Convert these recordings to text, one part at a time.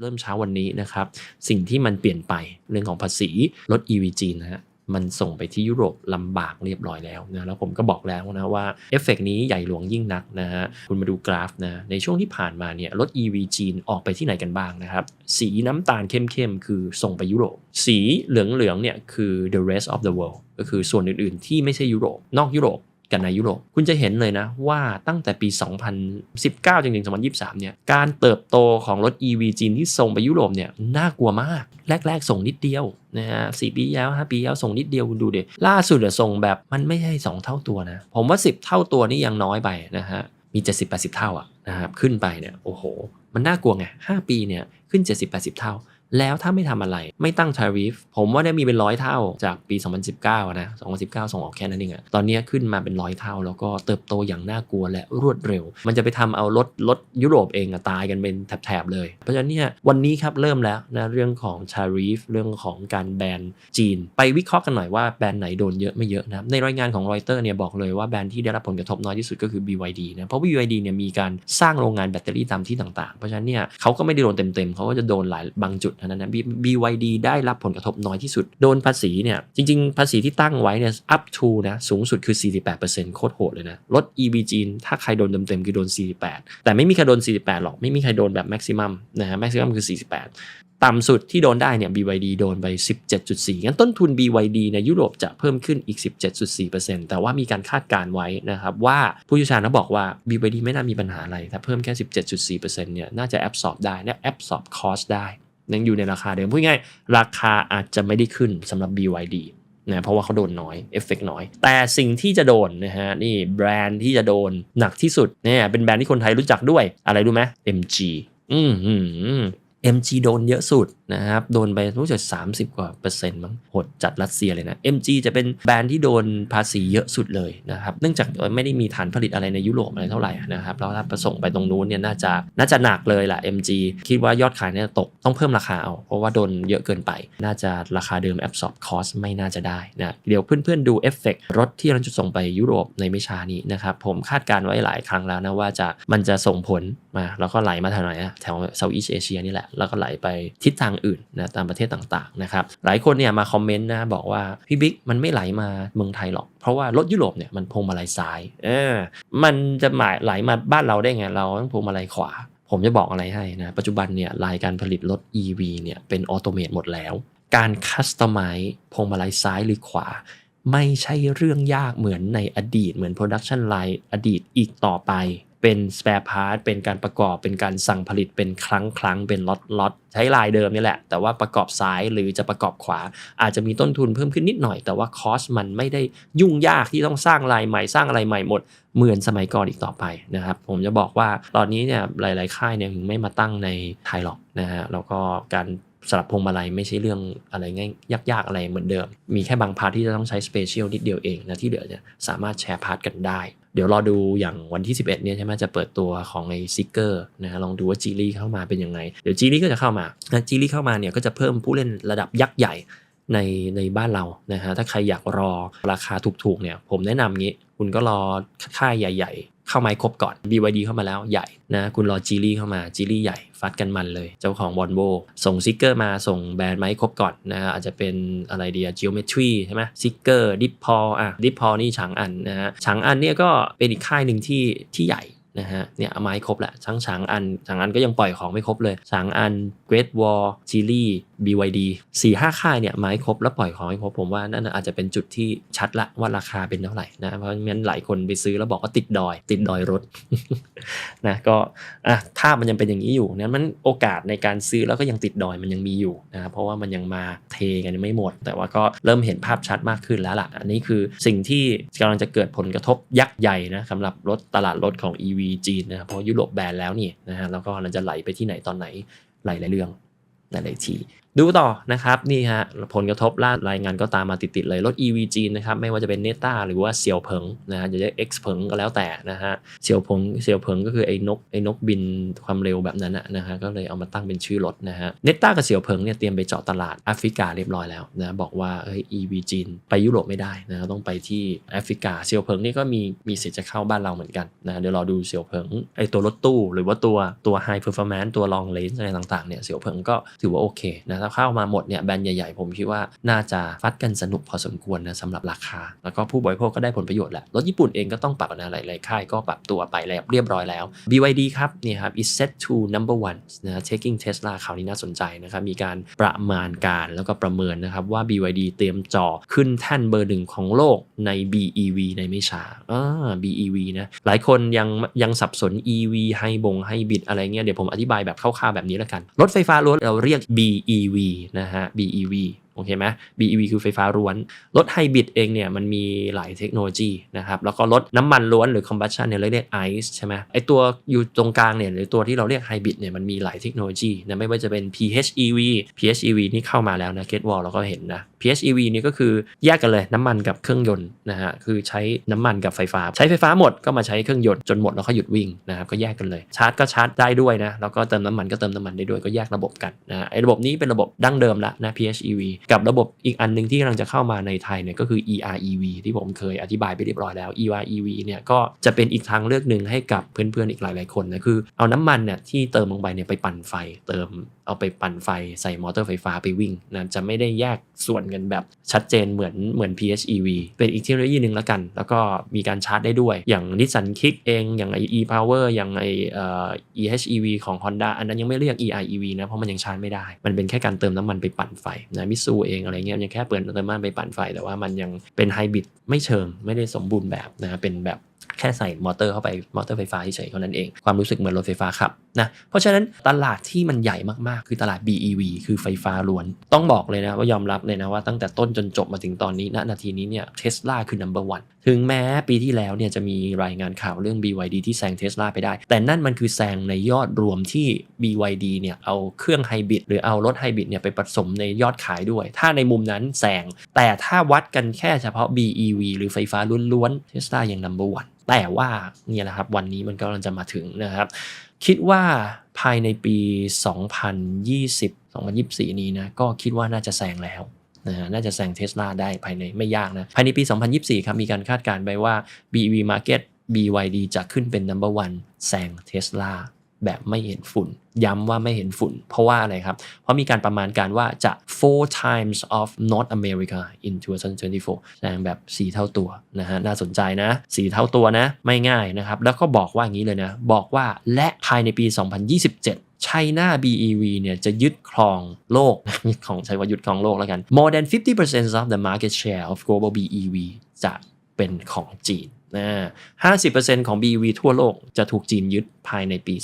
เริ่มเช้าวันนี้นะครับ สิ่งที่มันเปลี่ยนไปเรื่องของภาษีรถ EV จีนนะฮะมันส่งไปที่ยุโรปลำบากเรียบร้อยแล้วนะแล้วผมก็บอกแล้วนะว่าเอฟเฟกนี้ใหญ่หลวงยิ่งนักนะฮะคุณมาดูกราฟนะในช่วงที่ผ่านมาเนี่ยรถ EV จีนออกไปที่ไหนกันบ้างนะครับ สีน้ำตาลเข้มๆ คือส่งไปยุโรป สีเหลืองๆเนี่ยคือ the rest of the world ก็คือส่วนอื่นๆ ที่ไม่ใช่ยุโรป นอกยุโรป กันในยุโรป คุณจะเห็นเลยนะว่าตั้งแต่ปี 2019จริงๆ2023 เนี่ย การเติบโตของรถ EV จีนที่ส่งไปยุโรปเนี่ยน่ากลัวมาก แรก ๆ ส่งนิดเดียวนะฮะสี่ปีแล้วห้าปีแล้วส่งนิดเดียวคุณดูเดิล่าสุดส่งแบบมันไม่ใช่ 2 เท่าตัวนะ ผมว่า 10 เท่าตัวนี่ยังน้อยไปนะฮะ มี 70-80 เท่าอะนะครับ ขึ้นไปเนี่ย โอ้โห มันน่ากลัวไง 5 ปีเนี่ย ขึ้น 70-80 เท่า แล้วถ้าไม่ทำอะไรไม่ตั้ง tariff ผมว่าได้มีเป็นร้อยเท่าจากปี 2019 นะ 2019 ส่งออกแค่นั้นเองอะตอนนี้ขึ้นมาเป็นร้อยเท่า แล้วก็เติบโตอย่างน่ากลัวและรวดเร็ว มันจะไปทำเอารถรถยุโรปเองอะตายกันเป็นแถบๆเลย เพราะฉะนั้นเนี่ยวันนี้ครับเริ่มแล้วนะเรื่องของ tariff เรื่องของการแบนจีน ไปวิเคราะห์กันหน่อยว่าแบรนด์ไหนโดนเยอะไม่เยอะนะในรายงานของรอยเตอร์เนี่ยบอกเลยว่าแบรนด์ที่ได้รับผลกระทบน้อยที่สุดก็คือ BYD นะเพราะ BYD เนี่ยมีการสร้างโรงงานแบตเตอรี่ตามที่ต่างๆ เพราะฉะนั้นเนี่ยเขาก็ไม่ได้โดนเต็มๆเขาก็จะโดนหลายบางจุดเท่านั้นนะ BYD ได้รับผลกระทบน้อยที่สุด โดนภาษีเนี่ยจริง ๆ ภาษีที่ตั้งไว้เนี่ย up to นะสูงสุดคือ 48%โคตรโหดเลยนะ รถ EV จีน ถ้าใครโดนเต็มๆคือโดน 48 แต่ไม่มีใครโดน 48 หรอก ไม่มีใครโดนแบบ maximum นะฮะ maximum คือ 48ต่ำสุดที่โดนได้เนี่ย BYD โดนไป 17.4 งั้นต้นทุน BYD ในยุโรปจะเพิ่มขึ้นอีก 17.4%แต่ว่ามีการคาดการไว้นะครับว่าผู้เชี่ยวชาญเขาบอกว่า BYD ไม่น่ามีปัญหาอะไร ถ้าเพิ่มแค่ 17.4%เนี่ยน่าจะ absorb ได้และ absorb cost ได้ ยังอยู่ในราคาเดิมพูดง่ายราคาอาจจะไม่ได้ขึ้นสำหรับ BYD นะเพราะว่าเขาโดนน้อยเอฟเฟกน้อย แต่สิ่งที่จะโดนนะฮะนี่แบรนด์ที่จะโดนหนักที่สุดเนี่ยเป็นแบรนด์ที่คนไทยรู้จักด้วยอะไรรู้ไหม MG อืมอืม MG โดนเยอะสุดนะครับ โดนไปรู้สึก30 กว่าเปอร์เซ็นต์มั้งหดจัดรัสเซียเลยนะ MG จะเป็นแบรนด์ที่โดนภาษีเยอะสุดเลยนะครับ เนื่องจากไม่ได้มีฐานผลิตอะไรในยุโรปอะไรเท่าไหร่นะครับแล้วถ้าประส่งไปตรงนู้นเนี่ยน่าจะน่าจะหนักเลยแหละ MG คิดว่ายอดขายเนี่ยตกต้องเพิ่มราคาเอา เพราะว่าโดนเยอะเกินไป น่าจะราคาเดิม absorb cost ไม่น่าจะได้นะเดี๋ยวเพื่อนๆดูเอฟเฟกรถที่เราจะส่งไปยุโรปในไม่ช้านี้นะครับผมคาดการไว้หลายครั้งแล้วนะว่าจะมันจะส่งผลมาแล้วก็ไหลมาทางไหนแถวเซาท์อีสเอเชียนี่แหละแล้วก็ไหลไปทิศทางอื่นนะตามประเทศต่างๆนะครับหลายคนเนี่ยมาคอมเมนต์นะบอกว่าพี่บิ๊กมันไม่ไหลมาเมืองไทยหรอก เพราะว่ารถยุโรปเนี่ยมันพวงมาลัยซ้ายเออมันจะหมายไหลมาบ้านเราได้ไงเราต้องพวงมาลัยขวาผมจะบอกอะไรให้นะ ปัจจุบันเนี่ยรายการผลิตรถ EV เนี่ยเป็นออโตเมตหมดแล้ว การคัสตอมไมซ์พวงมาลัยซ้ายหรือขวา ไม่ใช่เรื่องยากเหมือนในอดีตเหมือนโปรดักชันไลน์อดีตอีกต่อไป เป็นส p ป r e part เป็นการประกอบเป็นการสั่งผลิตเป็นครั้งครั้งเป็นล็อตล็อตใช้ลายเดิมนี่แหละ แต่ว่าประกอบซ้ายหรือจะประกอบขวา อาจจะมีต้นทุนเพิ่มขึ้นนิดหน่อย แต่ว่าคอสมันไม่ได้ยุ่งยากที่ต้องสร้างลายใหม่สร้างอะไรใหม่หมด เหมือนสมัยก่อนอีกต่อไปนะครับ ผมจะบอกว่าตอนนี้เนี่ยหลาย ๆ ค่ายเนี่ยไม่มาตั้งในไทยหรอกนะฮะแล้วก็การสลับพวงมาลัยไม่ใช่เรื่องอะไรง่ายยากๆอะไรเหมือนเดิม มีแค่บางพาร์ทที่จะต้องใช้สเปเชียลนิดเดียวเองนะที่เหลือเนี่ยสามารถแชร์พาร์ทกันได้ เดี๋ยวรอดูอย่างวันที่ 11เนี่ยใช่ไหมจะเปิดตัวของไอซิกเกอร์นะฮะลองดูว่าจีลี่เข้ามาเป็นยังไง เดี๋ยวจีลี่ก็จะเข้ามานะจีลี่เข้ามาเนี่ยก็จะเพิ่มผู้เล่นระดับยักษ์ใหญ่ในในบ้านเรานะฮะถ้าใครอยากรอราคาถูกๆเนี่ยผมแนะนำงี้ คุณก็รอค่ายใหญ่ๆ เข้าไมาครบก่อน BYD เข้ามาแล้วใหญ่นะคุณรอจีลี่เข้ามาจีลี่ใหญ่ฟัดกันมันเลย เจ้าของบอลโบส่งซิกเกอร์มาส่งแบรนด์ไม้ครบก่อนนะฮะอาจจะเป็นอะไรเดีย geometry ใช่ไหมซิกเกอร์ดิปพออะดิปพอนี่ฉางอันนะฮะฉางอันเนี่ยก็เป็นอีกค่ายหนึ่งที่ที่ใหญ่นะฮะเนี่ยเอาไม้ครบแหละทั้งฉางอันฉางอันก็ยังปล่อยของไม่ครบเลยฉางอัน Great Wall จีลี่ BYD 4 5 ค่ายเนี่ยไม้ครบแล้วปล่อยของไม่ครบผมว่านั่นอาจจะเป็นจุดที่ชัดละว่าราคาเป็นเท่าไหร่นะเพราะงั้นหลายคนไปซื้อแล้วบอกว่าติดดอย ติดดอยรถนะก็อะถ้ามันยังเป็นอย่างนี้อยู่นะมันโอกาสในการซื้อแล้วก็ยังติดดอยมันยังมีอยู่นะเพราะว่ามันยังมาเทกันไม่หมด แต่ว่าก็เริ่มเห็นภาพชัดมากขึ้นแล้วล่ะ อันนี้คือสิ่งที่กำลังจะเกิดผลกระทบยักษ์ใหญ่นะสำหรับรถตลาดรถของ EV จีนนะเพราะยุโรปแบนแล้วนี่นะฮะแล้วก็มันจะไหลไปที่ไหนตอนไหนไหลหลายเรื่องหลายๆที ดูต่อนะครับนี่ฮะผลกระทบล่ารายงานก็ตามมาติดๆเลยรถ EV จีนนะครับไม่ว่าจะเป็นเนต้าหรือว่าเซียวเพิงนะฮะจะเรียก X เพิงก็แล้วแต่นะฮะเซียวเพิงเซียวเพิงก็คือไอ้นกไอ้นกบินความเร็วแบบนั้นนะฮะก็เลยเอามาตั้งเป็นชื่อรถนะฮะเนต้ากับเซียวเพิงเนี่ยเตรียมไปเจาะตลาดแอฟริกาเรียบร้อยแล้วนะบอกว่าเฮ้ย EV จีนไปยุโรปไม่ได้นะต้องไปที่แอฟริกาเซียวเพิงนี่ก็มีมีสิทธิ์จะเข้าบ้านเราเหมือนกันนะเดี๋ยวรอดูเซียวเพิงไอ้ตัวรถตู้ หรือว่าตัวตัว High Performance ตัว Long Range อะไรต่างๆเนี่ยเซียวเพิงก็ถือว่าโอเคนะถ้าเข้ามาหมดเนี่ยแบรนด์ใหญ่ๆ ผมคิดว่าน่าจะฟัดกันสนุกพอสมควรนะสำหรับราคา แล้วก็ผู้บริโภคก็ได้ผลประโยชน์แหละรถญี่ปุ่นเองก็ต้องปรับนะหลายๆค่ายก็ปรับตัวไปแล้วเรียบร้อยแล้ว BYD ครับนี่ครับ is set to number one นะ taking Tesla ข่าวนี้น่าสนใจนะครับมีการประมาณการแล้วก็ประเมินนะครับว่า BYD เตรียมจ่อขึ้นแท่นเบอร์หนึ่งของโลกใน BEV ในไม่ช้าอ่า BEV นะหลายคนยังยังสับสน EV ไฮบงไฮบิดอะไรเงี้ยเดี๋ยวผมอธิบายแบบคร่าวๆแบบนี้แล้วกัน รถไฟฟ้าล้วนเราเรียก BEV BEV นะฮะ BEV โอเคไหม BEV คือไฟฟ้าล้วน รถไฮบริดเองเนี่ยมันมีหลายเทคโนโลยีนะครับแล้วก็รถน้ำมันล้วนหรือ combustion เนี่ยเรียก ICE ใช่ไหมไอตัวอยู่ตรงกลางเนี่ยหรือตัวที่เราเรียกไฮบริดเนี่ยมันมีหลายเทคโนโลยีนะไม่ว่าจะเป็น PHEV PHEV นี่เข้ามาแล้วนะ Get Wall เราก็เห็นนะ PHEV นี่ก็คือแยกกันเลยน้ำมันกับเครื่องยนต์นะฮะคือใช้น้ำมันกับไฟฟ้า ใช้ไฟฟ้าหมดก็มาใช้เครื่องยนต์จนหมดแล้วก็หยุดวิ่งนะครับก็แยกกันเลย ชาร์จก็ชาร์จได้ด้วยนะแล้วก็เติมน้ำมันก็เติมน้ำมันได้ด้วยก็แยกระบบกันนะไอ้ระบบนี้เป็นระบบดั้งเดิมละนะ PHEV กับระบบอีกอันหนึ่งที่กำลังจะเข้ามาในไทยเนี่ยก็คือ EREV ที่ผมเคยอธิบายไปเรียบร้อยแล้ว EREV เนี่ยก็จะเป็นอีกทางเลือกหนึ่งให้กับเพื่อนๆอีกหลายๆคนนะคือเอาน้ำมันเนี่ยที่เติมลงไปเนี่ยไปปั่นไฟเติม เอาไปปั่นไฟใส่มอเตอร์ไฟฟ้าไปวิ่งนะจะไม่ได้แยกส่วนกันแบบชัดเจนเหมือนเหมือน PHEV เป็นอีกเทคโนโลยีหนึ่งแล้วกัน แล้วก็มีการชาร์จได้ด้วย อย่างนิสสันคิกเองอย่างไอ e-power อย่างไอเอ่อ EHEV ของ Honda อันนั้นยังไม่เรียก EREV นะ เพราะมันยังชาร์จไม่ได้ มันเป็นแค่การเติมน้ำมันไปปั่นไฟนะมิซูเองอะไรเงี้ยยังแค่เปิดเติมน้ำมันไปปั่นไฟ แต่ว่ามันยังเป็นไฮบริดไม่เชิงไม่ได้สมบูรณ์แบบนะเป็นแบบ แค่ใส่มอเตอร์เข้าไปมอเตอร์ไฟฟ้าเฉยๆเท่านั้นเองความรู้สึกเหมือนรถไฟฟ้าขับนะเพราะฉะนั้นตลาดที่มันใหญ่มากๆ คือตลาด BEV คือไฟฟ้าล้วน ต้องบอกเลยนะว่ายอมรับเลยนะว่าตั้งแต่ต้นจนจบมาถึงตอนนี้ณนาทีนี้เนี่ยเทสลาคือ number one ถึงแม้ปีที่แล้วเนี่ยจะมีรายงานข่าวเรื่อง BYD ที่แซงเทสลาไปได้ แต่นั่นมันคือแซงในยอดรวมที่ BYD เนี่ยเอาเครื่องไฮบริดหรือเอารถไฮบริดเนี่ยไปผสมในยอดขายด้วย ถ้าในมุมนั้นแซงแต่ถ้าวัดกันแค่เฉพาะ BEV หรือไฟฟ้าล้วนๆเทสลายัง number one แต่ว่าเนี่ยแหละครับวันนี้มันก็กำลังจะมาถึงนะครับ คิดว่าภายในปี 2020 2024 นี้นะก็คิดว่าน่าจะแซงแล้วนะฮะน่าจะแซงเทสลาได้ภายในไม่ยากนะ ภายในปี 2024 ครับ มีการคาดการณ์ไปว่า BEV Market BYD จะขึ้นเป็น number one แซงเทสลา แบบไม่เห็นฝุ่น ย้ำว่าไม่เห็นฝุ่น เพราะว่าอะไรครับ เพราะมีการประมาณการว่าจะ four times of North America in 2024แสดงแบบ 4 เท่าตัวนะฮะ น่าสนใจนะ 4 เท่าตัวนะ ไม่ง่ายนะครับ แล้วก็บอกว่าอย่างนี้เลยนะ บอกว่าและภายในปี 2027ไชน่า BEV เนี่ยจะยึดครองโลกยึดของใช้ว่ายึดครองโลกแล้วกัน more than 50% of the market share of global BEV จะเป็นของจีน นะ50%ของ BEV ทั่วโลกจะถูกจีนยึดภายในปี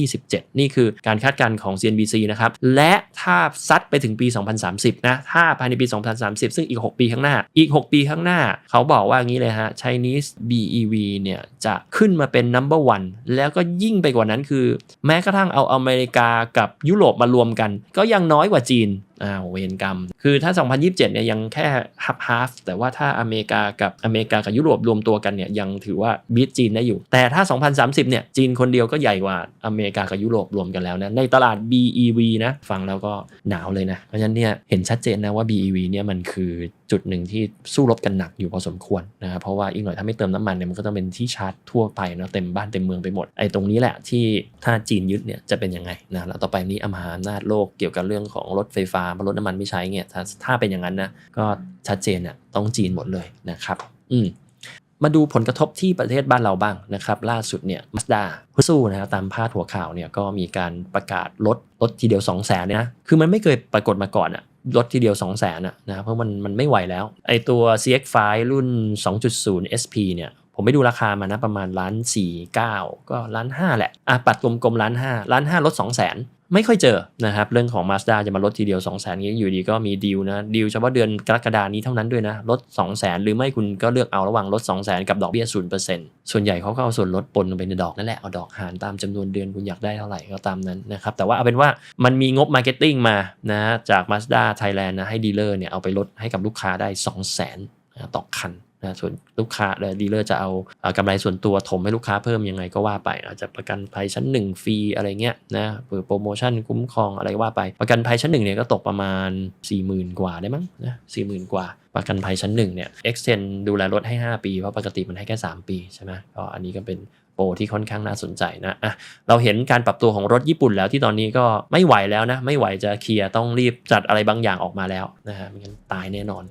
2027 นี่คือการคาดการณ์ของ CNBC นะครับ และ ถ้าซัดไปถึงปี 2030 นะ ถ้าภายในปี 2030 ซึ่งอีก 6 ปีข้างหน้า อีก 6 ปีข้างหน้า เขาบอกว่างี้เลยฮะ Chinese BEV เนี่ย จะขึ้นมาเป็น number one แล้วก็ยิ่งไปกว่านั้นคือ แม้กระทั่งเอาอเมริกากับยุโรปมารวมกัน ก็ยังน้อยกว่าจีนอ้าวเวรกรรม คือถ้า 2027 เนี่ยยังแค่ half half แต่ว่าถ้าอเมริกากับอเมริกากับยุโรปรวมตัวกันเนี่ยยังถือว่าบีทจีนได้อยู่ แต่ถ้า 2030 เนี่ยจีนคนเดียวก็ใหญ่กว่าอเมริกากับยุโรปรวมกันแล้วนะในตลาด BEV นะฟังแล้วก็หนาวเลยนะ เพราะฉะนั้นเนี่ยเห็นชัดเจนนะว่า BEV เนี่ยมันคือจุดหนึ่งที่สู้รบกันหนักอยู่พอสมควรนะครับเพราะว่าอีกหน่อยถ้าไม่เติมน้ำมันเนี่ยมันก็ต้องเป็นที่ชาร์จทั่วไปนะเต็มบ้านเต็มเมืองไปหมดไอ้ตรงนี้แหละที่ถ้าจีนยึดเนี่ยจะเป็นยังไงนะแล้วต่อไปนี้อมหาอำนาจโลกเกี่ยวกับเรื่องของรถไฟฟ้าเพราะรถน้ำมันไม่ใช้เนี่ยถ้าถ้าเป็นอย่างนั้นนะก็ชัดเจนน่ะต้องจีนหมดเลยนะครับ อืม มาดูผลกระทบที่ประเทศบ้านเราบ้างนะครับ ล่าสุดเนี่ยมาสด้าฮุสู้นะครับตามพาดหัวข่าวเนี่ยก็มีการประกาศลดลดทีเดียว 2 0 0แสนนะคือมันไม่เคยปรากฏมาก่อนอะลดทีเดียว 2 0 0แสนอะนะเพราะมันมันไม่ไหวแล้วไอตัว CX5 รุ่น 2.0 SP เนี่ยผมไปดูราคามานะประมาณล้านสี่เก้าก็ล้านห้าแหละอะปัดกลมๆล้านห้าล้านห้าลด2 0 0แสน ไม่ค่อยเจอนะครับเรื่องของ Mazda จะมาลดทีเดียว 2 0 0 0 0 0นี้อยู่ดีก็มีดีลนะดีลเฉพาะเดือนกรกฎานี้เท่านั้นด้วยนะลด 2 0 0 0 0 0หรือไม่คุณก็เลือกเอาระหว่างลด 2 0 0 0 0 0กับดอกเบี้ย0%ส่วนใหญ่เขาก็เอาส่วนลดปนลงไปในดอกนั่นแหละเอาดอกหารตามจำนวนเดือนคุณอยากได้เท่าไหร่ก็ตามนั้นนะครับแต่ว่าเอาเป็นว่ามันมีงบมาร์เก็ตติ้งมานะจาก Mazda Thailand นะให้ดีลเลอร์เนี่ยเอาไปลดให้กับลูกค้าได้ 2 0 0 0 0 0นต่อคัน นะส่วนลูกค้าและดีลเลอร์จะเอากำไรส่วนตัวถมให้ลูกค้าเพิ่มยังไงก็ว่าไป อาจจะประกันภัยชั้น 1 ฟรีอะไรเงี้ยนะเปิดโปรโมชั่นคุ้มครองอะไรก็ว่าไป ประกันภัยชั้น1เนี่ยก็ตกประมาณ 40,000 กว่าได้มั้งนะ40,000กว่า ประกันภัยชั้น1เนี่ย extend ดูแลรถให้ 5 ปี เพราะปกติมันให้แค่ 3 ปีใช่ไหมก็อันนี้ก็เป็นโปรที่ค่อนข้างน่าสนใจนะอะเราเห็นการปรับตัวของรถญี่ปุ่นแล้วที่ตอนนี้ก็ไม่ไหวแล้วนะ ไม่ไหวจะเคลียร์ต้องรีบจัดอะไรบางอย่างออกมาแล้วนะฮะไม่งั้นตายแน่นอน